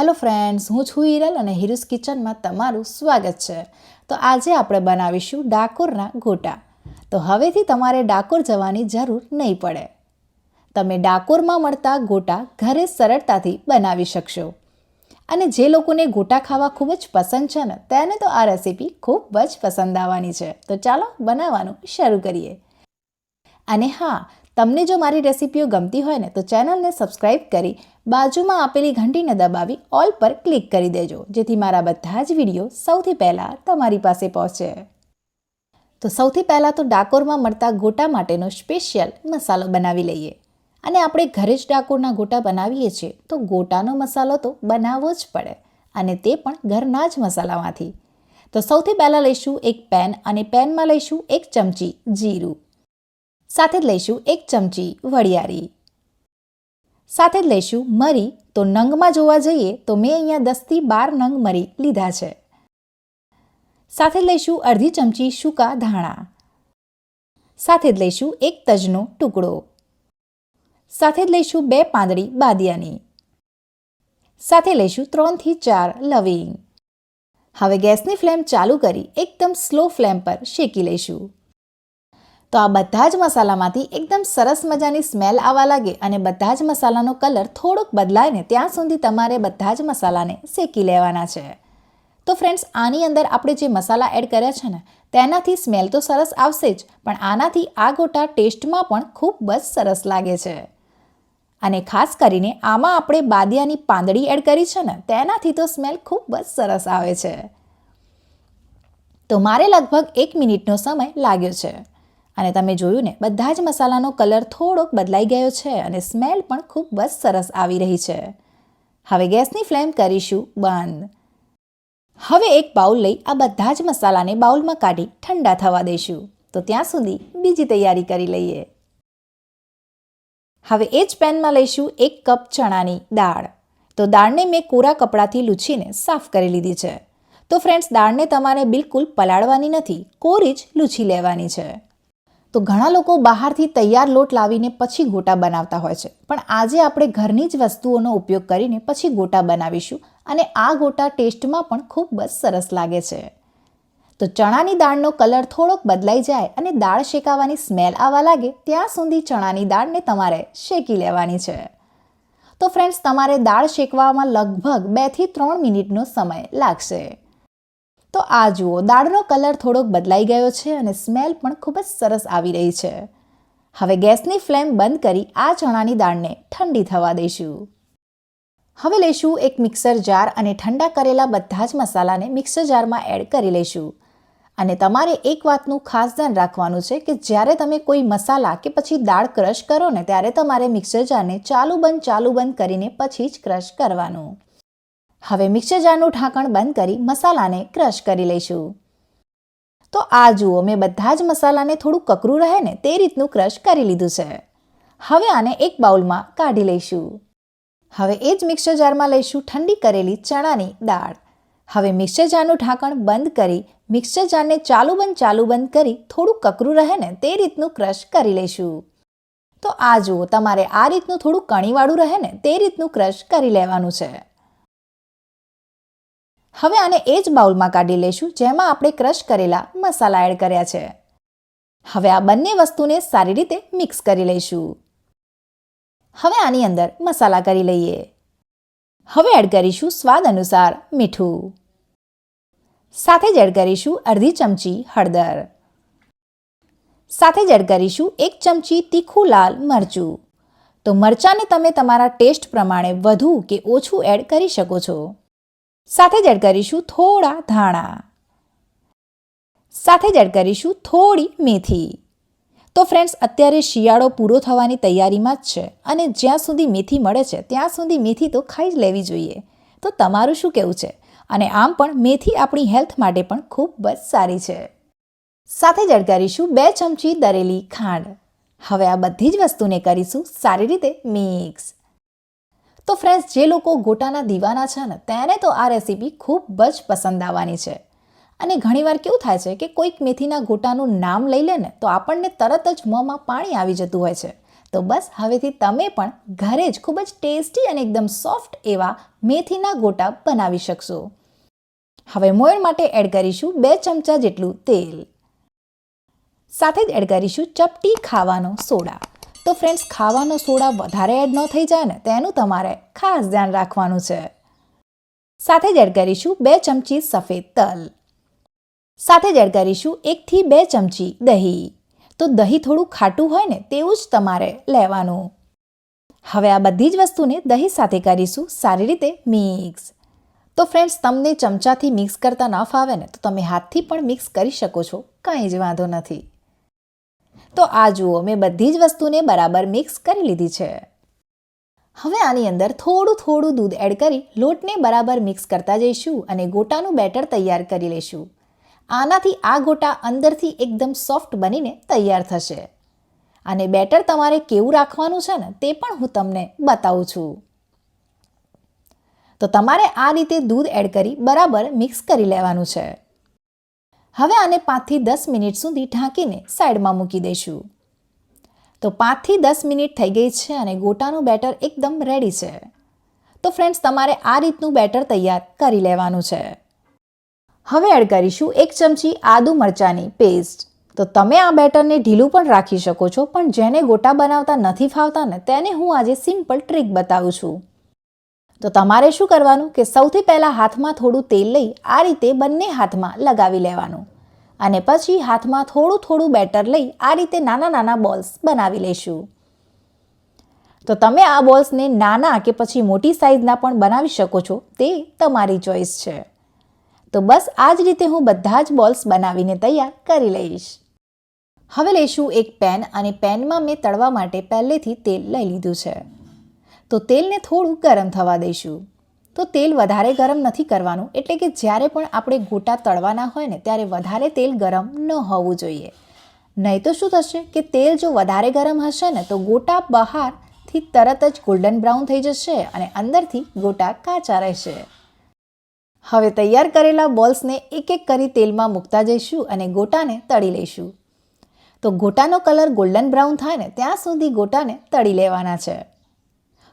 Hello friends, હું છું હિરલ અને હિરુસ કિચનમાં તમારું સ્વાગત છે. તો આજે આપણે બનાવીશું ડાકોરના ગોટા. તો હવેથી તમારે ડાકોર જવાની જરૂર નહીં પડે. તમે ડાકોરમાં મળતા ગોટા ઘરે સરળતાથી બનાવી શકશો. અને જે લોકોને ગોટા ખાવા ખૂબ જ પસંદ છે ને, તેને તો આ રેસીપી ખૂબ જ પસંદ આવવાની છે. તો ચાલો બનાવવાનું શરૂ કરીએ. અને હા તમને જો મારી રેસીપીઓ ગમતી હોય ને, તો ચેનલને સબસ્ક્રાઇબ કરી બાજુમાં આપેલી ઘંટીને દબાવી ઓલ પર ક્લિક કરી દેજો, જેથી મારા બધા જ વીડિયો સૌથી પહેલાં તમારી પાસે પહોંચે. તો સૌથી પહેલાં તો ડાકોરમાં મળતા ગોટા માટેનો સ્પેશિયલ મસાલો બનાવી લઈએ. અને આપણે ઘરે જ ડાકોરના ગોટા બનાવીએ છીએ, તો ગોટાનો મસાલો તો બનાવવો જ પડે, અને તે પણ ઘરના જ મસાલામાંથી. તો સૌથી પહેલાં લઈશું એક પેન, અને પેનમાં લઈશું એક ચમચી જીરું. સાથે જ લઈશું એક ચમચી વરિયાળી. સાથે જ લઈશું મરી, તો નંગમાં જોવા જઈએ તો મેં અહીંયા દસથી બાર નંગ મરી લીધા છે. સાથે લઈશું અડધી ચમચી સૂકા ધાણા. સાથે જ લઈશું એક તજનો ટુકડો. સાથે જ લઈશું બે પાંદડી બાદિયાની. સાથે લઈશું ત્રણથી ચાર લવિંગ. હવે ગેસની ફ્લેમ ચાલુ કરી એકદમ સ્લો ફ્લેમ પર શેકી લઈશું. તો આ બધા જ મસાલામાંથી એકદમ સરસ મજાની સ્મેલ આવવા લાગે અને બધા જ મસાલાનો કલર થોડોક બદલાય ને ત્યાં સુધી તમારે બધા જ મસાલાને શેકી લેવાના છે. તો ફ્રેન્ડ્સ, આની અંદર આપણે જે મસાલા એડ કર્યા છે ને, તેનાથી સ્મેલ તો સરસ આવશે જ, પણ આનાથી આ ગોટા ટેસ્ટમાં પણ ખૂબ જ સરસ લાગે છે. અને ખાસ કરીને આમાં આપણે બાદિયાની પાંદડી એડ કરી છે ને, તેનાથી તો સ્મેલ ખૂબ જ સરસ આવે છે. તો મારે લગભગ એક મિનિટનો સમય લાગ્યો છે. અને તમે જોયું ને, બધા જ મસાલાનો કલર થોડોક બદલાઈ ગયો છે અને સ્મેલ પણ ખૂબ જ સરસ આવી રહી છે. હવે ગેસની ફ્લેમ કરીશું બંધ. હવે એક બાઉલ લઈ આ બધા જ મસાલાને બાઉલમાં કાઢી ઠંડા થવા દઈશું. તો ત્યાં સુધી બીજી તૈયારી કરી લઈએ. હવે એ જ પેનમાં લઈશું એક કપ ચણાની દાળ. તો દાળને મેં કોરા કપડાથી લૂછીને સાફ કરી લીધી છે. તો ફ્રેન્ડ્સ, દાળને તમારે બિલકુલ પલાળવાની નથી, કોરી જ લૂછી લેવાની છે. તો ઘણા લોકો બહારથી તૈયાર લોટ લાવીને પછી ગોટા બનાવતા હોય છે. પણ આજે આપણે ઘરની જ વસ્તુઓનો ઉપયોગ કરીને પછી ગોટા બનાવીશું અને આ ગોટા ટેસ્ટમાં પણ ખૂબ જ સરસ લાગે છે. તો ચણાની દાળનો કલર થોડોક બદલાઈ જાય અને દાળ શેકાવાની સ્મેલ આવવા લાગે, ત્યાં સુધી ચણાની દાળને તમારે શેકી લેવાની છે. તો ફ્રેન્ડ્સ તમારે દાળ શેકવામાં લગભગ બેથી ત્રણ મિનિટનો સમય લાગશે. તો આ જુઓ, દાળનો કલર થોડોક બદલાઈ ગયો છે અને સ્મેલ પણ ખૂબ જ સરસ આવી રહી છે. હવે ગેસની ફ્લેમ બંધ કરી આ ચણાની દાળને ઠંડી થવા દઈશું. હવે લઈશું એક મિક્સર જાર અને ઠંડા કરેલા બધા જ મસાલાને મિક્સર જારમાં એડ કરી લઈશું. અને તમારે એક વાતનું ખાસ ધ્યાન રાખવાનું છે કે જ્યારે તમે કોઈ મસાલા કે પછી દાળ ક્રશ કરો ને ત્યારે તમારે મિક્સર જારને ચાલુ બંધ ચાલુ બંધ કરીને પછી જ ક્રશ કરવાનું. હવે મિક્સર જારનું ઢાંકણ બંધ કરી મસાલાને ક્રશ કરી લઈશું. તો આ જુઓ, મેં બધા જ મસાલાને થોડું કકરું રહે ને તે રીતનું ક્રશ કરી લીધું છે. હવે આને એક બાઉલમાં કાઢી લઈશું. હવે એ જ મિક્સર જારમાં લઈશું ઠંડી કરેલી ચણાની દાળ. હવે મિક્સર જારનું ઢાંકણ બંધ કરી મિક્સર જારને ચાલુ બંધ ચાલુ બંધ કરી થોડું કકરું રહે ને તે રીતનું ક્રશ કરી લઈશું. તો આ જુઓ, તમારે આ રીતનું થોડું કણીવાળું રહે ને તે રીતનું ક્રશ કરી લેવાનું છે. હવે આને એ જ બાઉલમાં કાઢી લઈશું, જેમાં આપણે ક્રશ કરેલા મસાલા એડ કર્યા છે. હવે આ બંને વસ્તુને સારી રીતે મિક્સ કરી લઈશું. હવે આની અંદર મસાલા કરી લઈએ. હવે એડ કરીશું સ્વાદ અનુસાર મીઠું. સાથે જ એડ કરીશું અડધી ચમચી હળદર. સાથે જ એડ કરીશું એક ચમચી તીખું લાલ મરચું. તો મરચાંને તમે તમારા ટેસ્ટ પ્રમાણે વધુ કે ઓછું એડ કરી શકો છો. સાથે જ એડ કરીશું થોડા ધાણા. સાથે જ એડ કરીશું થોડી મેથી. તો ફ્રેન્ડ્સ અત્યારે શિયાળો પૂરો થવાની તૈયારીમાં જ છે અને જ્યાં સુધી મેથી મળે છે, ત્યાં સુધી મેથી તો ખાઈ જ લેવી જોઈએ. તો તમારું શું કહેવું છે? અને આમ પણ મેથી આપણી હેલ્થ માટે પણ ખૂબ જ સારી છે. સાથે જ એડ કરીશું બે ચમચી દરેલી ખાંડ. હવે આ બધી જ વસ્તુને કરીશું સારી રીતે મિક્સ. તો ફ્રેન્ડ્સ, જે લોકો ગોટાના દીવાના છે ને, તેને તો આ રેસીપી ખૂબ જ પસંદ આવવાની છે. અને ઘણીવાર કેવું થાય છે કે કોઈક મેથીના ગોટાનું નામ લઈ લે ને, તો આપણને તરત જ મોંમાં પાણી આવી જતું હોય છે. તો બસ, હવેથી તમે પણ ઘરે જ ખૂબ જ ટેસ્ટી અને એકદમ સોફ્ટ એવા મેથીના ગોટા બનાવી શકશો. હવે મોયણ માટે એડ કરીશું બે ચમચા જેટલું તેલ. સાથે જ એડ કરીશું ચપટી ખાવાનો સોડા. તો ફ્રેન્ડ્સ ખાવાનો સોડા વધારે એડ ન થઈ જાય ને તેનું તમારે ખાસ ધ્યાન રાખવાનું છે. સાથે જ એડ કરીશું બે ચમચી સફેદ તલ. સાથે જ એડ કરીશું એકથી બે ચમચી દહીં. તો દહીં થોડું ખાટું હોય ને તેવું જ તમારે લેવાનું. હવે આ બધી જ વસ્તુને દહીં સાથે કરીશું સારી રીતે મિક્સ તો ફ્રેન્ડ્સ તમને ચમચાથી મિક્સ કરતા ન ફાવે ને તો તમે હાથથી પણ મિક્સ કરી શકો છો, કંઈ જ વાંધો નથી. તો આ જુઓ, મેં બધી જ વસ્તુને બરાબર મિક્સ કરી લીધી છે. હવે આની અંદર થોડું થોડું દૂધ એડ કરી લોટને બરાબર મિક્સ કરતા જઈશું અને ગોટાનું બેટર તૈયાર કરી લઈશું. આનાથી આ ગોટા અંદરથી એકદમ સોફ્ટ બનીને તૈયાર થશે. અને બેટર તમારે કેવું રાખવાનું છે ને, તે પણ હું તમને બતાવું છું. તો તમારે આ રીતે દૂધ એડ કરી બરાબર મિક્સ કરી લેવાનું છે. હવે આને પાંચથી દસ મિનિટ સુધી ઢાંકીને સાઈડમાં મૂકી દઈશું. તો પાંચથી દસ મિનિટ થઈ ગઈ છે અને ગોટાનું બેટર એકદમ રેડી છે. તો ફ્રેન્ડ્સ, તમારે આ રીતનું બેટર તૈયાર કરી લેવાનું છે. હવે એડ કરીશું એક ચમચી આદુ મરચાંની પેસ્ટ. તો તમે આ બેટરને ઢીલું પણ રાખી શકો છો, પણ જેને ગોટા બનાવતા નથી ફાવતા ને, તેને હું આજે સિમ્પલ ટ્રીક બતાવું છું. તો તમારે શું કરવાનું કે સૌથી પહેલાં હાથમાં થોડું તેલ લઈ આ રીતે બંને હાથમાં લગાવી લેવાનું. અને પછી હાથમાં થોડું થોડું બેટર લઈ આ રીતે નાના નાના બોલ્સ બનાવી લઈશું તો તમે આ બોલ્સને નાના કે પછી મોટી સાઇઝના પણ બનાવી શકો છો, તે તમારી ચોઈસ છે. તો બસ આ જ રીતે હું બધા જ બોલ્સ બનાવીને તૈયાર કરી લઈશ. હવે લઈશું એક પેન અને પેનમાં મેં તળવા માટે પહેલેથી તેલ લઈ લીધું છે. તો તેલને થોડું ગરમ થવા દઈશું. તો તેલ વધારે ગરમ નથી કરવાનું, એટલે કે જ્યારે પણ આપણે ગોટા તળવાના હોય ને, ત્યારે વધારે તેલ ગરમ ન હોવું જોઈએ. નહીં તો શું થશે કે તેલ જો વધારે ગરમ હશે ને, તો ગોટા બહારથી તરત જ ગોલ્ડન બ્રાઉન થઈ જશે અને અંદરથી ગોટા કાચા રહેશે. હવે તૈયાર કરેલા બોલ્સને એક એક કરી તેલમાં મૂકતા જઈશું અને ગોટાને તળી લઈશું. તો ગોટાનો કલર ગોલ્ડન બ્રાઉન થાય ને, ત્યાં સુધી ગોટાને તળી લેવાના છે.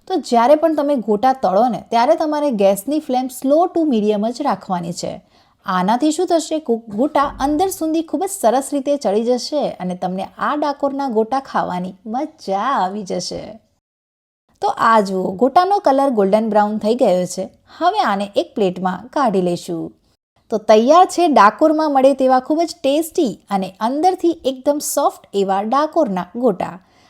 તો જ્યારે પણ તમે ગોટા તળો ને, ત્યારે તમારે ગેસની ફ્લેમ સ્લો ટુ મીડિયમ જ રાખવાની છે. આનાથી શું થશે? ગોટા અંદર સુધી ખૂબ જ સરસ રીતે ચડી જશે અને તમને આ ડાકોરના ગોટા ખાવાની મજા આવી જશે. તો આ જુઓ, ગોટાનો કલર ગોલ્ડન બ્રાઉન થઈ ગયો છે. હવે આને એક પ્લેટમાં કાઢી લઈશું. તો તૈયાર છે ડાકોરમાં મળે તેવા ખૂબ જ ટેસ્ટી અને અંદરથી એકદમ સોફ્ટ એવા ડાકોરના ગોટા.